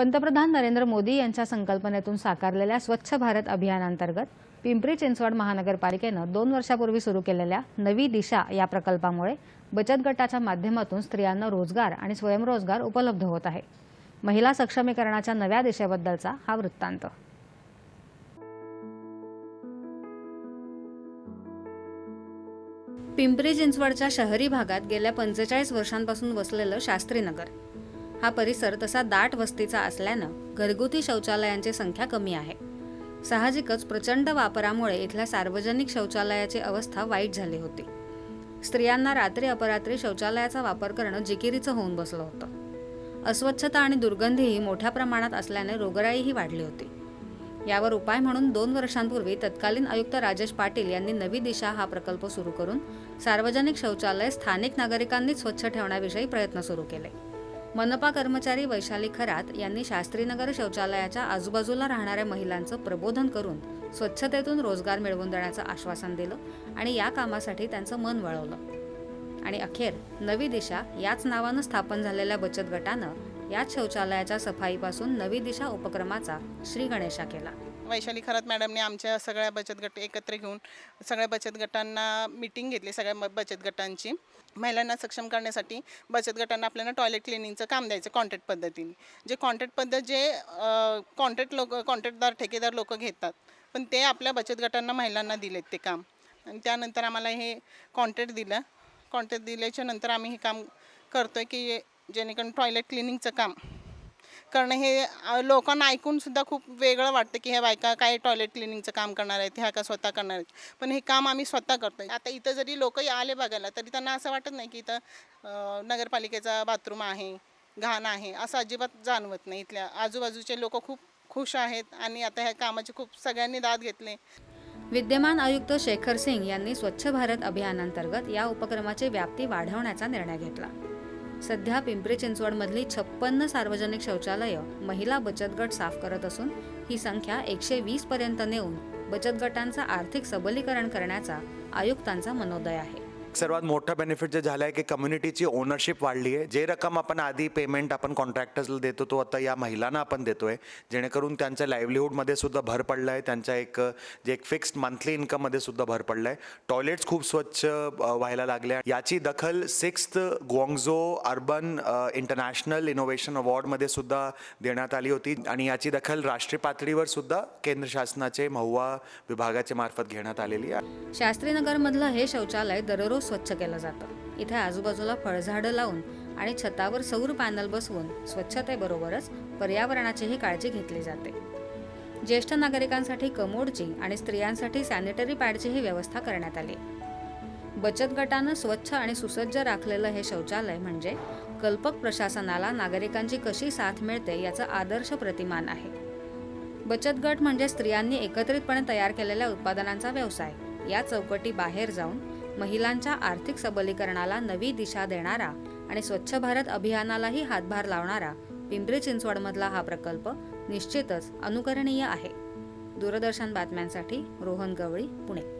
पंतप्रधान नरेंद्र मोदी यांच्या संकल्पनेतून साकारलेल्या स्वच्छ भारत अभियानांतर्गत पिंपरी चिंचवड महानगरपालिकेनं दोन वर्षापूर्वी सुरू केलेल्या नवी दिशा या प्रकल्पामुळे बचत गटाच्या माध्यमातून स्त्रियांना रोजगार आणि स्वयंरोजगार उपलब्ध होत आहे. महिला सक्षमीकरणाच्या नव्या दिशेबद्दलचा हा वृत्तांत. पिंपरी चिंचवडच्या शहरी भागात गेल्या पंचेचाळीस वर्षांपासून वसलेलं शास्त्रीनगर हा परिसर तसा दाट वस्तीचा असल्यानं घरगुती शौचालयांची संख्या कमी आहे. साहजिकच प्रचंड वापरामुळे इथल्या सार्वजनिक शौचालयाची अवस्था वाईट झाली होती. स्त्रियांना रात्री अपरात्री शौचालयाचा वापर करणं जिकिरीचं होऊन बसलं होतं. अस्वच्छता आणि दुर्गंधीही मोठ्या प्रमाणात असल्याने रोगराईही वाढली होती. यावर उपाय म्हणून दोन वर्षांपूर्वी तत्कालीन आयुक्त राजेश पाटील यांनी नवी दिशा हा प्रकल्प सुरू करून सार्वजनिक शौचालय स्थानिक नागरिकांनीच स्वच्छ ठेवण्याविषयी प्रयत्न सुरू केले. मनपा कर्मचारी वैशाली खरात यांनी शास्त्रीनगर शौचालयाच्या आजूबाजूला राहणाऱ्या महिलांचं प्रबोधन करून स्वच्छतेतून रोजगार मिळवून देण्याचं आश्वासन दिलं आणि या कामासाठी त्यांचं मन वळवलं. आणि अखेर नवी दिशा याच नावानं स्थापन झालेल्या बचत गटानं याच शौचालयाच्या सफाईपासून नवी दिशा उपक्रमाचा श्री गणेशा केला. वैशाली खरात मॅडमने आमच्या सगळ्या बचत गट एकत्र घेऊन सगळ्या बचत गटांना मीटिंग घेतली सगळ्या म- बचत गटांची. महिलांना सक्षम करण्यासाठी बचत गटांना आपल्याला टॉयलेट क्लिनिंगचं काम द्यायचं कॉन्ट्रॅक्ट पद्धतीने. जे कॉन्ट्रॅक्ट पद्धत जे कॉन्ट्रॅक्ट लोक कॉन्ट्रॅक्टदार ठेकेदार लोक घेतात पण ते आपल्या बचत गटांना महिलांना दिलेत ते काम. आणि त्यानंतर आम्हाला हे कॉन्ट्रॅक्ट दिलं. कॉन्ट्रॅक्ट दिल्याच्या नंतर आम्ही हे काम करतोय की जेणेकरून टॉयलेट क्लिनिंगचं काम करणं हे लोकांना ऐकून सुद्धा खूप वेगळं वाटतं की ह्या बायका काय टॉयलेट क्लिनिंगचं काम करणार आहेत ह्या का स्वतः करणार आहेत. पण हे काम आम्ही स्वतः करतोय. आता इथं जरी लोकही आले बघायला तरी त्यांना असं वाटत नाही की इथं नगरपालिकेचा बाथरूम आहे घाण आहे असं अजिबात जाणवत नाही. इथल्या आजूबाजूचे लोक खूप खुश आहेत आणि आता ह्या कामाची खूप सगळ्यांनी दाद घेतले. विद्यमान आयुक्त शेखर सिंग यांनी स्वच्छ भारत अभियानांतर्गत या उपक्रमाची व्याप्ती वाढवण्याचा निर्णय घेतला. सध्या पिंपरी चिंचवडमधली छप्पन्न सार्वजनिक शौचालयं महिला बचत गट साफ करत असून ही संख्या एकशे वीस पर्यंत नेऊन बचत गटांचं आर्थिक सबलीकरण करण्याचा आयुक्तांचा मनोदय आहे. सर्वात मोठं बेनिफिट जे झालं आहे की कम्युनिटीची ओनरशिप वाढली आहे जे रक्कम आपण आधी पेमेंट आपण कॉन्ट्रॅक्टर्सला देतो तो आता या महिलांना आपण देतोय. जेणेकरून त्यांच्या लाईव्हलीहूडमध्ये सुद्धा भर पडलं आहे त्यांच्या एक जे एक फिक्स्ड मंथली इन्कममध्ये सुद्धा भर पडलं आहे टॉयलेट्स खूप स्वच्छ व्हायला लागले आहे. याची दखल sixth Guangzhou urban international innovation अवॉर्डमध्ये सुद्धा देण्यात आली होती. आणि याची दखल राष्ट्रीय पातळीवर सुद्धा केंद्र शासनाचे महुवा विभागाच्या मार्फत घेण्यात आलेली आहे. शास्त्रीनगरमधलं हे शौचालय दररोज स्वच्छ केलं जातं. इथे आजूबाजूला फळझाडं लावून आणि छतावर सौर पॅनल बसवून स्वच्छतेबरोबरच पर्यावरणाचीही काळजी घेतली जाते. ज्येष्ठ नागरिकांसाठी कमोडची आणि स्त्रियांसाठी सॅनिटरी पॅडचीही व्यवस्था करण्यात आली. बचत गटानं स्वच्छ आणि सुसज्ज राखलेलं हे शौचालय म्हणजे कल्पक प्रशासनाला नागरिकांची कशी साथ मिळते याचं आदर्श प्रतिमान आहे. बचत गट म्हणजे स्त्रियांनी एकत्रितपणे तयार केलेल्या उत्पादनांचा व्यवसाय. या चौकटी बाहेर जाऊन महिलांच्या आर्थिक सबलीकरणाला नवी दिशा देणारा आणि स्वच्छ भारत अभियानालाही हातभार लावणारा पिंपरी चिंचवडमधला हा प्रकल्प निश्चितच अनुकरणीय आहे. दूरदर्शन बातम्यांसाठी रोहन गवळी पुणे.